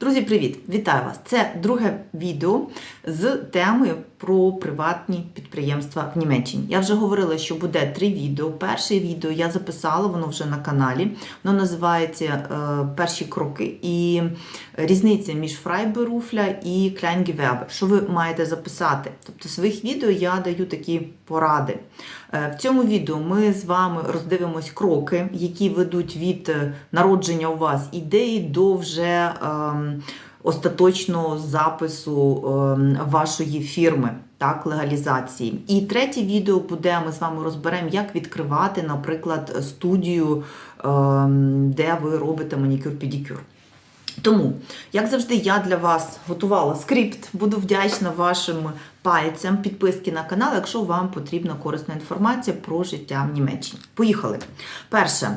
Друзі, привіт! Вітаю вас! Це друге відео з темою про приватні підприємства в Німеччині. Я вже говорила, що буде три відео. Перше відео я записала, воно вже на каналі. Воно називається е, Перші кроки і різниця між Фрайберуфля і Кляйнгівебе. Що ви маєте записати? Тобто в своїх відео я даю такі поради. Е, В цьому відео ми з вами роздивимось кроки, які ведуть від е, народження у вас ідеї до вже ем, остаточного запису ем, вашої фірми, так, легалізації. І третє відео буде, ми з вами розберемо, як відкривати, наприклад, студію, ем, де ви робите манікюр-педикюр. Тому, як завжди, я для вас готувала скрипт. Буду вдячна вашим пальцям підписки на канал, якщо вам потрібна корисна інформація про життя в Німеччині. Поїхали. Перше.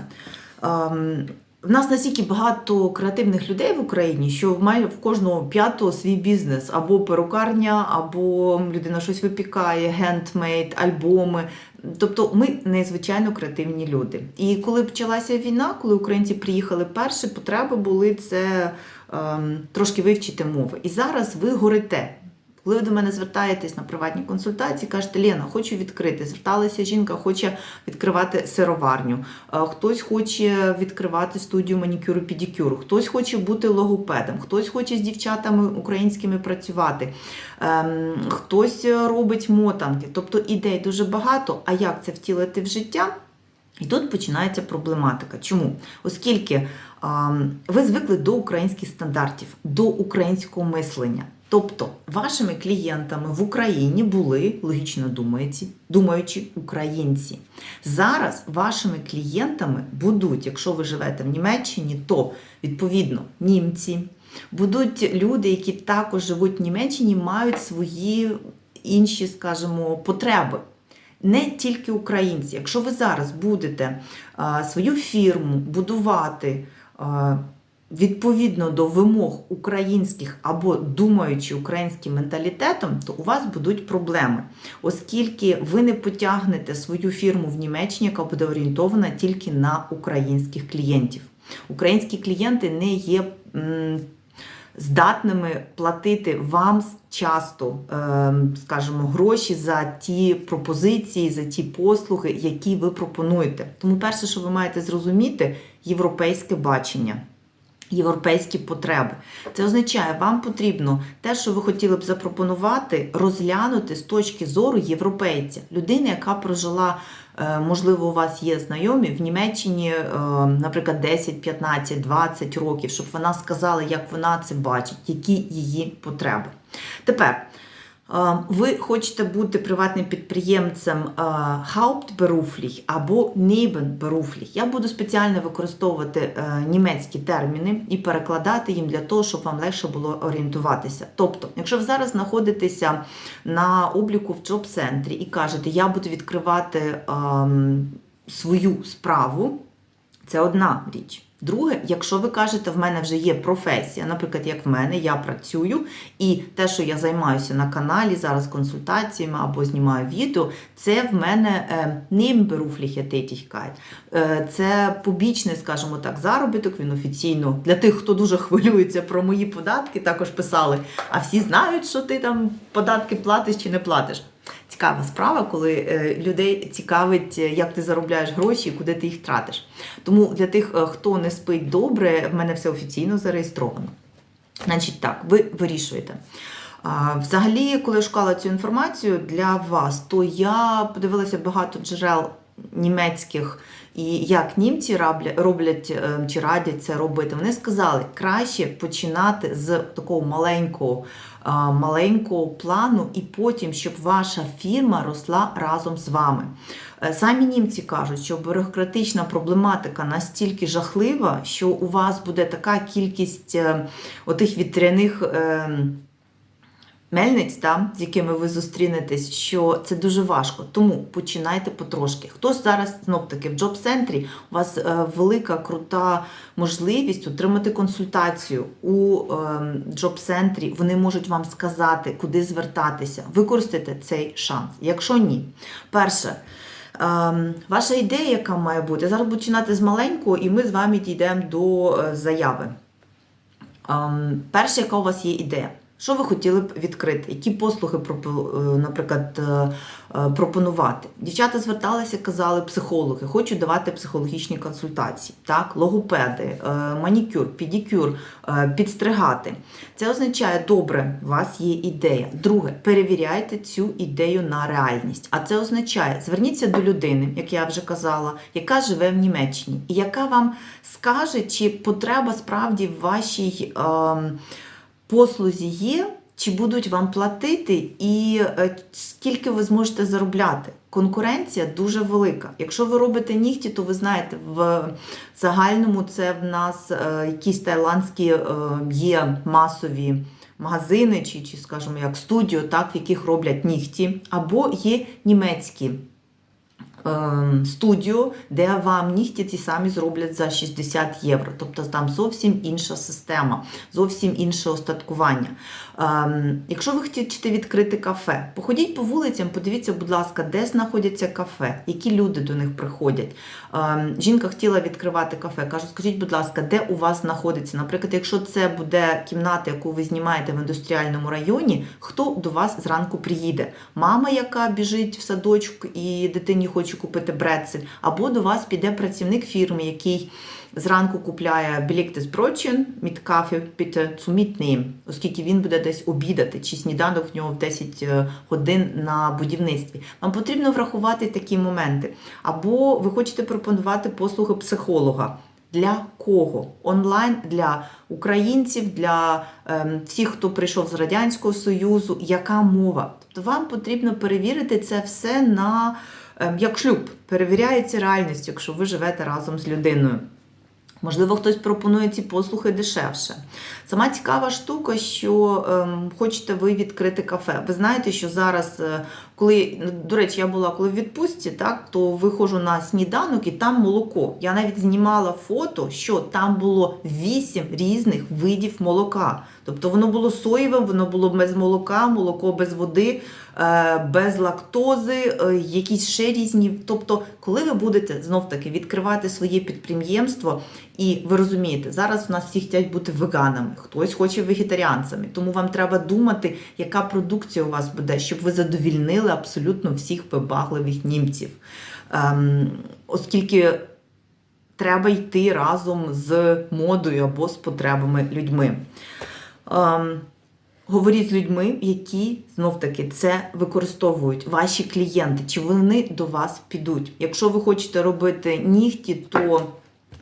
В нас настільки багато креативних людей в Україні, що майже в кожного п'ятого свій бізнес або перукарня, або людина щось випікає, гендмейд, альбоми. Тобто ми незвичайно креативні люди. І коли почалася війна, коли українці приїхали перші, потреби були це ем, трошки вивчити мови. І зараз ви горите. Коли ви до мене звертаєтесь на приватні консультації, кажете, Лена, хочу відкрити. Зверталася жінка, хоче відкривати сироварню, е, хтось хоче відкривати студію манікюру педикюру хтось хоче бути логопедом, хтось хоче з дівчатами українськими працювати, ем, хтось робить мотанки. Тобто ідей дуже багато. А як це втілити в життя? І тут починається проблематика. Чому? Оскільки ем, ви звикли до українських стандартів, до українського мислення. Тобто вашими клієнтами в Україні були логічно думаючі, думаючі українці. Зараз вашими клієнтами будуть, якщо ви живете в Німеччині, то відповідно німці, будуть люди, які також живуть в Німеччині, мають свої інші, скажімо, потреби. Не тільки українці. Якщо ви зараз будете а, свою фірму будувати. А, відповідно до вимог українських або думаючи українським менталітетом, то у вас будуть проблеми, оскільки ви не потягнете свою фірму в Німеччині, яка буде орієнтована тільки на українських клієнтів. Українські клієнти не є. Здатними платити вам часто, ем, скажімо, гроші за ті пропозиції, за ті послуги, які ви пропонуєте. Тому перше, що ви маєте зрозуміти, європейське бачення європейські потреби. Це означає, вам потрібно те, що ви хотіли б запропонувати, розглянути з точки зору європейця, людини, яка прожила. е, Можливо, у вас є знайомі в Німеччині, е, наприклад, 10, 15, 20 років, щоб вона сказала, як вона це бачить, які її потреби. Тепер ви хочете бути приватним підприємцем Hauptberuflich або Nebenberuflich. Я буду спеціально використовувати е, німецькі терміни і перекладати їм для того, щоб вам легше було орієнтуватися. Тобто, якщо ви зараз знаходитеся на обліку в джоб-центрі і кажете, я буду відкривати свою справу, це одна річ. Друге, якщо ви кажете, в мене вже є професія, наприклад, як в мене, я працюю, і те, що я займаюся на каналі зараз консультаціями або знімаю відео, це в мене е, nebenberufliche Tätigkeit. Е, Це побічний, скажімо так, заробіток. Він офіційно для тих, хто дуже хвилюється про мої податки, також писали. А всі знають, що ти там податки платиш чи не платиш. Цікава справа, коли е, людей цікавить, е, як ти заробляєш гроші і куди ти їх тратиш. Тому для тих, е, хто не спить добре, в мене все офіційно зареєстровано. Значить, так, ви вирішуєте. Взагалі, коли я шукала цю інформацію для вас, то я подивилася багато джерел німецьких, і як німці роблять, е, чи радять це робити. Вони сказали, краще починати з такого маленького, маленького плану, і потім, щоб ваша фірма росла разом з вами. Е, Самі німці кажуть, що бюрократична проблематика настільки жахлива, що у вас буде така кількість е, отих вітряних. Мельниць, та, з якими ви зустрінетесь, що це дуже важко. Тому починайте потрошки. Хтось зараз знов-таки в джоб-центрі, у вас е, велика крута можливість отримати консультацію у е, джоб-центрі. Вони можуть вам сказати, куди звертатися. Використайте цей шанс. Якщо ні, перше. Ем, Ваша ідея, яка має бути, зараз починати з маленького, і ми з вами дійдемо до е, заяви. Ем, Перше, яка у вас є ідея? Що ви хотіли б відкрити? Які послуги, е, наприклад, е, е, пропонувати? Дівчата зверталися, казали психологи, хочу давати психологічні консультації, так, логопеди, е, манікюр, педикюр, е, підстригати. Це означає, добре, у вас є ідея. Друге, перевіряйте цю ідею на реальність. А це означає, зверніться до людини, як я вже казала, яка живе в Німеччині, і яка вам скаже, чи потреба справді в вашій. ем, послузі є, чи будуть вам платити, і е, скільки ви зможете заробляти. Конкуренція дуже велика. Якщо ви робите нігті, то ви знаєте, в загальному це в нас е, якісь таїландські е, є масові магазини, чи, чи скажімо, як студіо, так, в яких роблять нігті, або є німецькі ем, студіо, де вам нігті ті самі зроблять за 60 євро. Тобто там зовсім інша система, зовсім інше остаткування. Ем, Якщо ви хочете відкрити кафе, походіть по вулицям, подивіться, будь ласка, де знаходяться кафе, які люди до них приходять. Ем, Жінка хотіла відкривати кафе. Кажу, скажіть, будь ласка, де у вас знаходиться? Наприклад, якщо це буде кімната, яку ви знімаєте в індустріальному районі, хто до вас зранку приїде? Мама, яка біжить в садочок і дитині хоче купити брецель, або до вас піде працівник фірми, який зранку купляє білікти з mit Kaffee bitte оскільки він буде десь обідати, чи сніданок в нього в 10 годин на будівництві. Вам потрібно врахувати такі моменти. Або ви хочете пропонувати послуги психолога. Для кого? Онлайн для українців, для ем, всіх, хто прийшов з Радянського Союзу, яка мова? Тобто вам потрібно перевірити це все на як шлюб. Перевіряється реальність, якщо ви живете разом з людиною. Можливо, хтось пропонує ці послуги дешевше. Сама цікава штука, що ем, хочете ви відкрити кафе. Ви знаєте, що зараз, е, коли, до речі, я була коли в відпустці, так, то виходжу на сніданок і там молоко. Я навіть знімала фото, що там було 8 різних видів молока. Тобто воно було соєве, воно було без молока, молоко без води, е, без лактози, е, якісь ще різні. Тобто, коли ви будете знов таки відкривати своє підприємство, і ви розумієте, зараз в нас всі хочуть бути веганами, хтось хоче вегетаріанцями. Тому вам треба думати, яка продукція у вас буде, щоб ви задовільнили абсолютно всіх вибагливих німців. Ем, оскільки треба йти разом з модою або з потребами людьми. Ем, Говоріть з людьми, які знов таки це використовують, ваші клієнти, чи вони до вас підуть. Якщо ви хочете робити нігті, то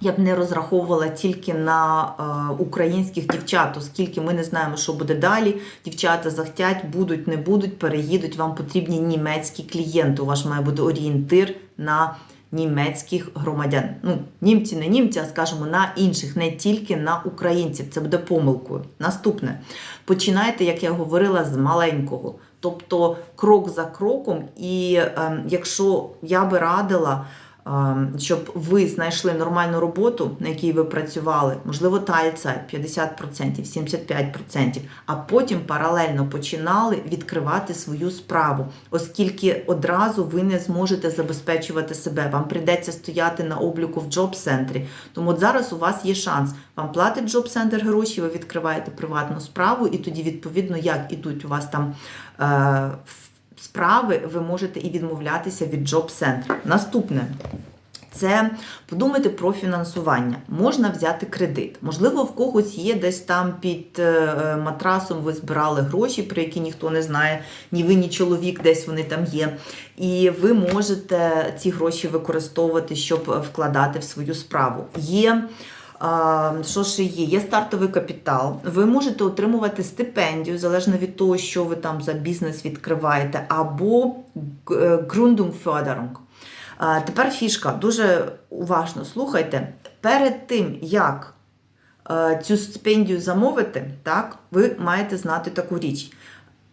я б не розраховувала тільки на е, українських дівчат, оскільки ми не знаємо, що буде далі. Дівчата захтять, будуть, не будуть, переїдуть. Вам потрібні німецькі клієнти. У вас має бути орієнтир на німецьких громадян. Ну, німці, не німці, а скажімо, на інших, не тільки на українців. Це буде помилкою. Наступне. Починайте, як я говорила, з маленького. Тобто крок за кроком, і е, якщо я би радила, щоб ви знайшли нормальну роботу, на якій ви працювали, можливо, тальця 50%, 75%, а потім паралельно починали відкривати свою справу, оскільки одразу ви не зможете забезпечувати себе. Вам прийдеться стояти на обліку в джоб-центрі. Тому от зараз у вас є шанс. Вам платить джоб-центр гроші, ви відкриваєте приватну справу, і тоді, відповідно, як ідуть у вас там. Е, Справи ви можете і відмовлятися від джоб-центру. Наступне це подумайте про фінансування. Можна взяти кредит. Можливо, в когось є десь там під е, матрасом, ви збирали гроші, про які ніхто не знає, ні ви, ні чоловік, десь вони там є. І ви можете ці гроші використовувати, щоб вкладати в свою справу. Є. Що ще є? Є стартовий капітал. Ви можете отримувати стипендію, залежно від того, що ви там за бізнес відкриваєте, або е, Gründungsförderung. Тепер фішка. Дуже уважно слухайте. Перед тим, як е, цю стипендію замовити, так, ви маєте знати таку річ.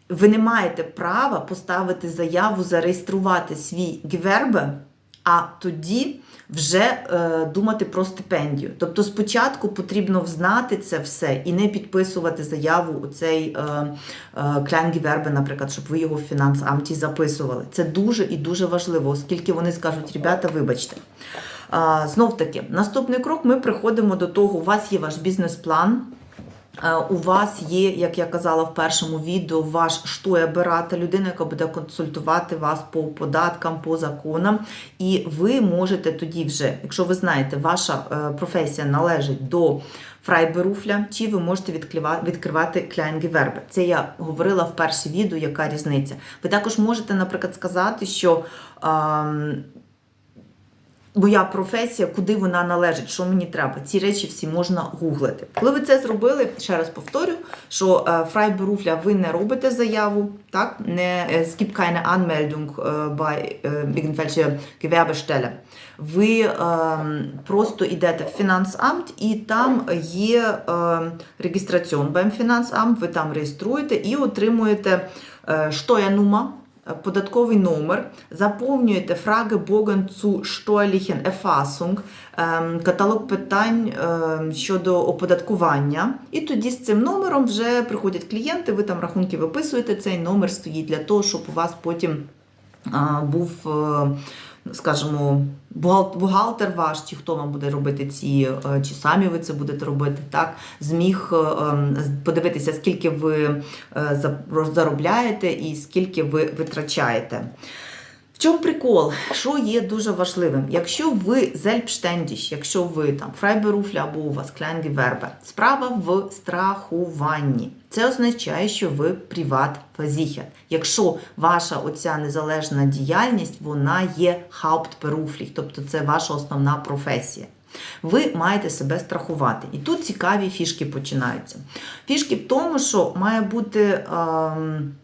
Ви не маєте права поставити заяву, зареєструвати свій гвербе, а тоді вже е, думати про стипендію. Тобто спочатку потрібно взнати це все і не підписувати заяву у цей е, е, Клянгівербе, наприклад, щоб ви його в фінансамті записували. Це дуже і дуже важливо, оскільки вони скажуть, ребята, вибачте. Знов таки, наступний крок ми приходимо до того, у вас є ваш бізнес-план. Е, У вас є, як я казала в першому відео, ваш штоєберата, людина, яка буде консультувати вас по податкам, по законам. І ви можете тоді вже, якщо ви знаєте, ваша е, професія належить до фрайберуфля, чи ви можете відкрива- відкривати кляйнгевербе. Це я говорила в першій відео, яка різниця. Ви також можете, наприклад, сказати, що. Моя професія, куди вона належить, що мені треба. Ці речі всі можна гуглити. Коли ви це зробили, ще раз повторю, що е, фрайберуфля ви не робите заяву, так? Не, е, gibt keine Anmeldung е, bei irgendwelche Gewerbestelle. Ви е, просто йдете в фінансамт, і там є е, реєстраціон beim Finanzamt, ви там реєструєте і отримуєте Steuernummer, податковий номер, заповнюєте фраги zu steuerlichen Erfassung, каталог питань ем, щодо оподаткування. І тоді з цим номером вже приходять клієнти, ви там рахунки виписуєте, цей номер стоїть для того, щоб у вас потім був, е, скажімо, бухгал- бухгалтер ваш, чи хто вам буде робити ці, е, чи самі ви це будете робити, так, зміг е, ем, подивитися, скільки ви е, заробляєте і скільки ви витрачаєте. Чому прикол? Що є дуже важливим? Якщо ви selbstständig, якщо ви там фрайберуфля або у вас кляйнгевербе, справа в страхуванні. Це означає, що ви приват versichert. Якщо ваша оця незалежна діяльність, вона є Hauptberuflich, тобто це ваша основна професія. Ви маєте себе страхувати. І тут цікаві фішки починаються. Фішки в тому, що має бути. Ем,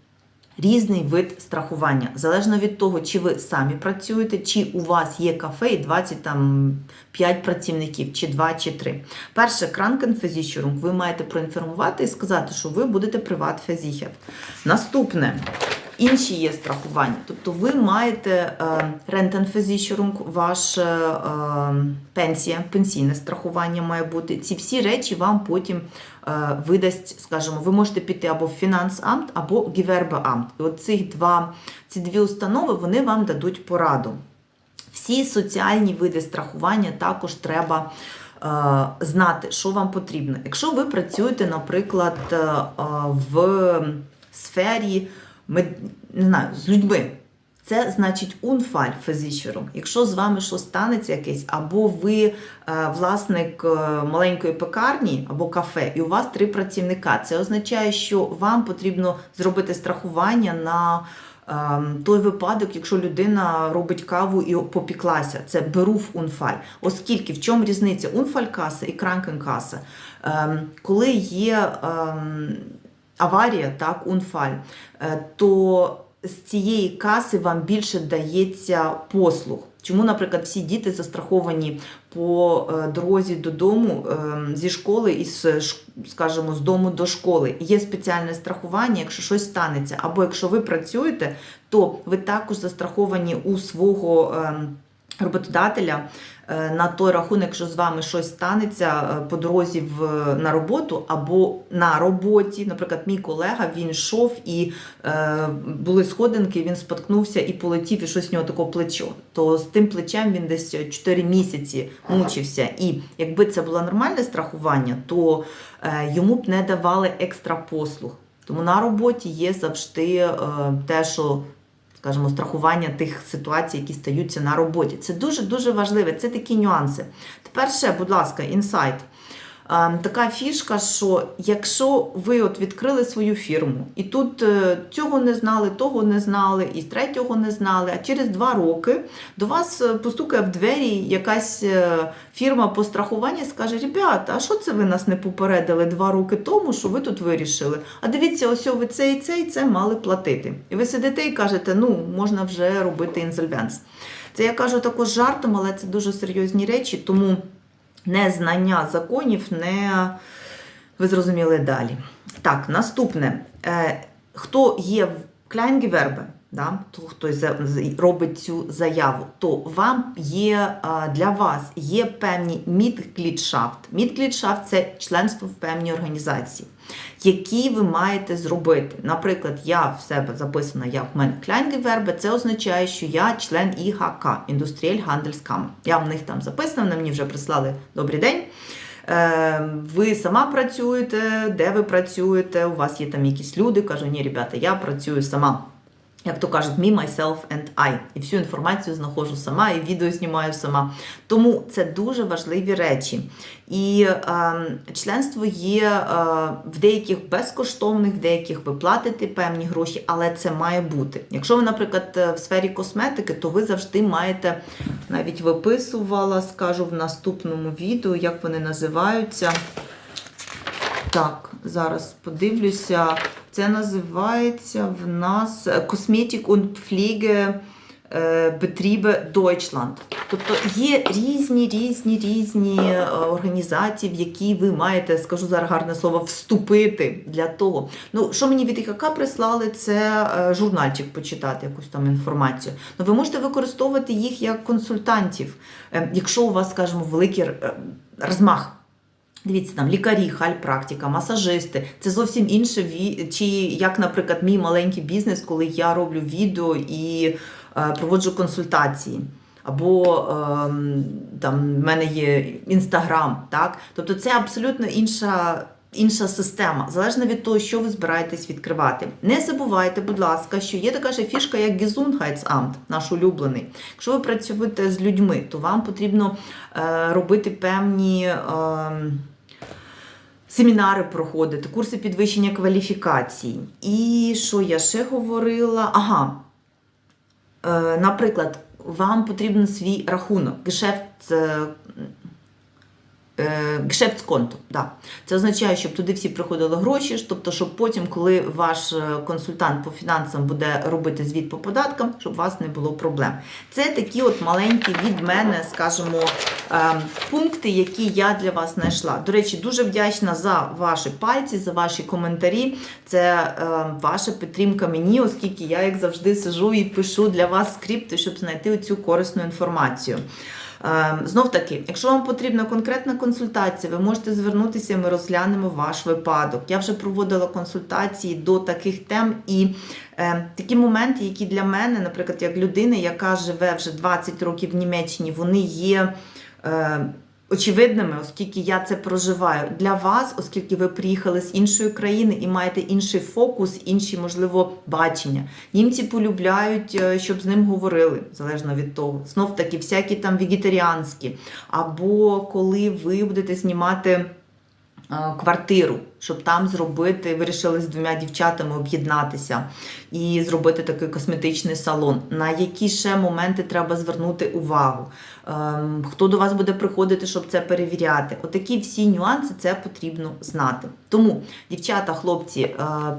різний вид страхування, залежно від того, чи ви самі працюєте, чи у вас є кафе і 25 працівників, чи 2, чи 3. Перше, Krankenversicherung ви маєте проінформувати і сказати, що ви будете приват-фезіхер. Наступне. Інші є страхування. Тобто ви маєте е, Rentenversicherung, ваша е, пенсія, пенсійне страхування має бути. Ці всі речі вам потім е, видасть, скажімо, ви можете піти або в Фінансамт, або Gewerbeamt. І от цих два, ці дві установи вони вам дадуть пораду. Всі соціальні види страхування також треба е, знати, що вам потрібно. Якщо ви працюєте, наприклад, е, е, в сфері не знаю, з людьми. Це значить унфаль Unfallversicherung. Якщо з вами щось станеться якесь, або ви е, власник е, маленької пекарні або кафе, і у вас три працівника, це означає, що вам потрібно зробити страхування на ем, той випадок, якщо людина робить каву і попіклася. Це берув Unfall. Оскільки в чому різниця Unfallкаса і Krankenkasse? Ем, коли є ем, аварія, так, Unfall, е, то з цієї каси вам більше дається послуг. Чому, наприклад, всі діти застраховані по е, дорозі додому е, зі школи і скажімо, з дому до школи? Є спеціальне страхування, якщо щось станеться, або якщо ви працюєте, то ви також застраховані у свого. Роботодателя е, на той рахунок, якщо з вами щось станеться е, по дорозі в, на роботу або на роботі. Наприклад, мій колега він йшов і е, були сходинки, він споткнувся і полетів, і щось в нього таке плечо. То з тим плечем він десь 4 місяці мучився. І якби це було нормальне страхування, то е, йому б не давали екстра послуг. Тому на роботі є завжди е, те, що скажімо, страхування тих ситуацій, які стаються на роботі. Це дуже-дуже важливе, це такі нюанси. Тепер ще, будь ласка, інсайт. Така фішка, що якщо ви от відкрили свою фірму, і тут е, цього не знали, того не знали, і третього не знали, а через два роки до вас е, постукає в двері якась е, фірма по страхуванню і скаже: Ребята, а що це ви нас не попередили два роки тому, що ви тут вирішили? А дивіться, ось ви це і це і це мали платити. І ви сидите і кажете, ну можна вже робити інсольвенс. Це я кажу також жартом, але це дуже серйозні речі, тому незнання законів не ви зрозуміли далі. Так, наступне. Е, хто є в Кляйнгевербе, да, то хто за- робить цю заяву, то вам є для вас є певні мідклітшафт. Мідклітшафт це членство в певній організації, які ви маєте зробити. Наприклад, я в себе записана, я в мене Кляйнгевербе, це означає, що я член ІГК, Індустріель Гандельскам. Я в них там записана, вони мені вже прислали добрий день. е, ви сама працюєте, де ви працюєте, у вас є там якісь люди, кажу, ні, ребята, я працюю сама. Як то кажуть, me, myself and I. І всю інформацію знаходжу сама, і відео знімаю сама. Тому це дуже важливі речі. І е, членство є е, в деяких безкоштовних, в деяких ви платите певні гроші, але це має бути. Якщо ви, наприклад, е, в сфері косметики, то ви завжди маєте, навіть виписувала, скажу в наступному відео, як вони називаються. Так, зараз подивлюся. Це називається в нас Cosmetic und Pflege е, Betriebe Deutschland. Тобто є різні, різні, різні е, організації, в які ви маєте, скажу зараз гарне слово, вступити для того. Ну, що мені від ІКК прислали, це е, журнальчик почитати, якусь там інформацію. Ну, ви можете використовувати їх як консультантів, е, якщо у вас, скажімо, великий е, розмах. Дивіться, там лікарі, хальпрактика, масажисти це зовсім інше чи як, наприклад, мій маленький бізнес, коли я роблю відео і е, проводжу консультації. Або ем, там в мене є інстаграм, так? Тобто це абсолютно інша. Інша система, залежно від того, що ви збираєтесь відкривати. Не забувайте, будь ласка, що є така ж фішка, як Gesundheitsamt, наш улюблений. Якщо ви працюєте з людьми, то вам потрібно е, робити певні. Е, Семінари проходити, курси підвищення кваліфікацій. І що я ще говорила? Ага, е, наприклад, вам потрібен свій рахунок, гешефт, е, е, гешефтсконто. Да. Це означає, щоб туди всі приходили гроші, тобто, щоб потім, коли ваш е, консультант по фінансам буде робити звіт по податкам, щоб у вас не було проблем. Це такі от маленькі від мене, скажімо, е, пункти, які я для вас знайшла. До речі, дуже вдячна за ваші пальці, за ваші коментарі. Це ваша підтримка мені, оскільки я, як завжди, сижу і пишу для вас скрипти, щоб знайти цю корисну інформацію. Е, Знов таки, якщо вам потрібна конкретна консультація, ви можете звернутися, ми розглянемо ваш випадок. Я вже проводила консультації до таких тем і е, такі моменти, які для мене, наприклад, як людини, яка живе вже 20 років в Німеччині, вони є. Е, Очевидними, оскільки я це проживаю для вас, оскільки ви приїхали з іншої країни і маєте інший фокус, інші, можливо, бачення. Німці полюбляють, е, щоб з ним говорили, залежно від того. Знов таки, всякі там вегетаріанські. Або коли ви будете знімати е, квартиру, щоб там зробити, вирішили з двома дівчатами об'єднатися і зробити такий косметичний салон. На які ще моменти треба звернути увагу? Ем, Хто до вас буде приходити, щоб це перевіряти? Отакі всі нюанси це потрібно знати. Тому, дівчата, хлопці, е,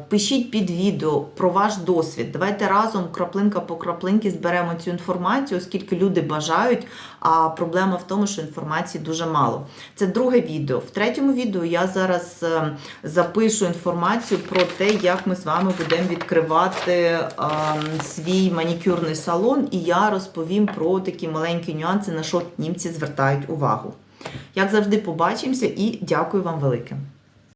пишіть під відео про ваш досвід. Давайте разом краплинка по краплинці зберемо цю інформацію, оскільки люди бажають. А проблема в тому, що інформації дуже мало. Це друге відео. В третьому відео я зараз е, запишу інформацію про те, як ми з вами будемо відкривати е, свій манікюрний салон, і я розповім про такі маленькі нюанси, на що німці звертають увагу. Як завжди, побачимося і дякую вам велике.